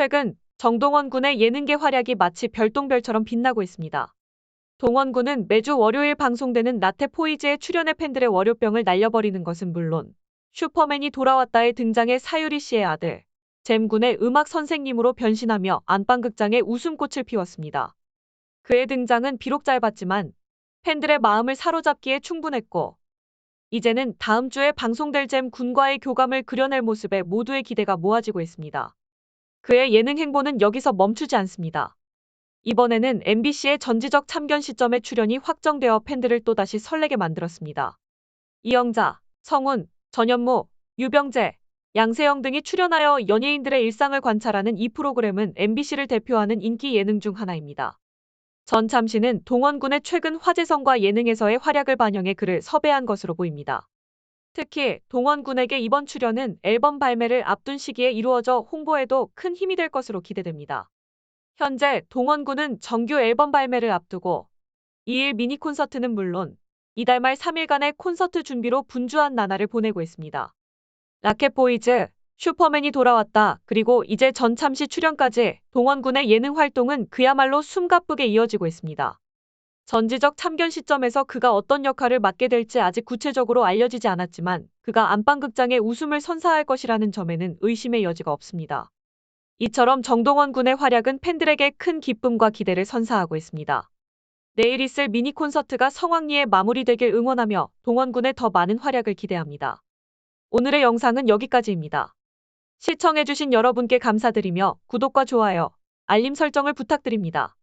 최근 정동원 군의 예능계 활약이 마치 별똥별처럼 빛나고 있습니다. 동원 군은 매주 월요일 방송되는 나태 포이즈에 출연해 팬들의 월요병을 날려버리는 것은 물론 슈퍼맨이 돌아왔다에 등장해 사유리 씨의 아들 잼 군의 음악 선생님으로 변신하며 안방극장에 웃음꽃을 피웠습니다. 그의 등장은 비록 짧았지만 팬들의 마음을 사로잡기에 충분했고 이제는 다음 주에 방송될 잼 군과의 교감을 그려낼 모습에 모두의 기대가 모아지고 있습니다. 그의 예능 행보는 여기서 멈추지 않습니다. 이번에는 MBC의 전지적 참견 시점에 출연이 확정되어 팬들을 또다시 설레게 만들었습니다. 이영자, 성훈, 전현무, 유병재, 양세형 등이 출연하여 연예인들의 일상을 관찰하는 이 프로그램은 MBC를 대표하는 인기 예능 중 하나입니다. 전참시는 동원군의 최근 화제성과 예능에서의 활약을 반영해 그를 섭외한 것으로 보입니다. 특히 동원군에게 이번 출연은 앨범 발매를 앞둔 시기에 이루어져 홍보에도 큰 힘이 될 것으로 기대됩니다. 현재 동원군은 정규 앨범 발매를 앞두고 2일 미니 콘서트는 물론 이달 말 3일간의 콘서트 준비로 분주한 나날을 보내고 있습니다. 라켓보이즈, 슈퍼맨이 돌아왔다, 그리고 이제 전참시 출연까지 동원군의 예능 활동은 그야말로 숨가쁘게 이어지고 있습니다. 전지적 참견 시점에서 그가 어떤 역할을 맡게 될지 아직 구체적으로 알려지지 않았지만 그가 안방극장의 웃음을 선사할 것이라는 점에는 의심의 여지가 없습니다. 이처럼 정동원 군의 활약은 팬들에게 큰 기쁨과 기대를 선사하고 있습니다. 내일 있을 미니 콘서트가 성황리에 마무리되길 응원하며 동원 군의 더 많은 활약을 기대합니다. 오늘의 영상은 여기까지입니다. 시청해주신 여러분께 감사드리며 구독과 좋아요, 알림 설정을 부탁드립니다.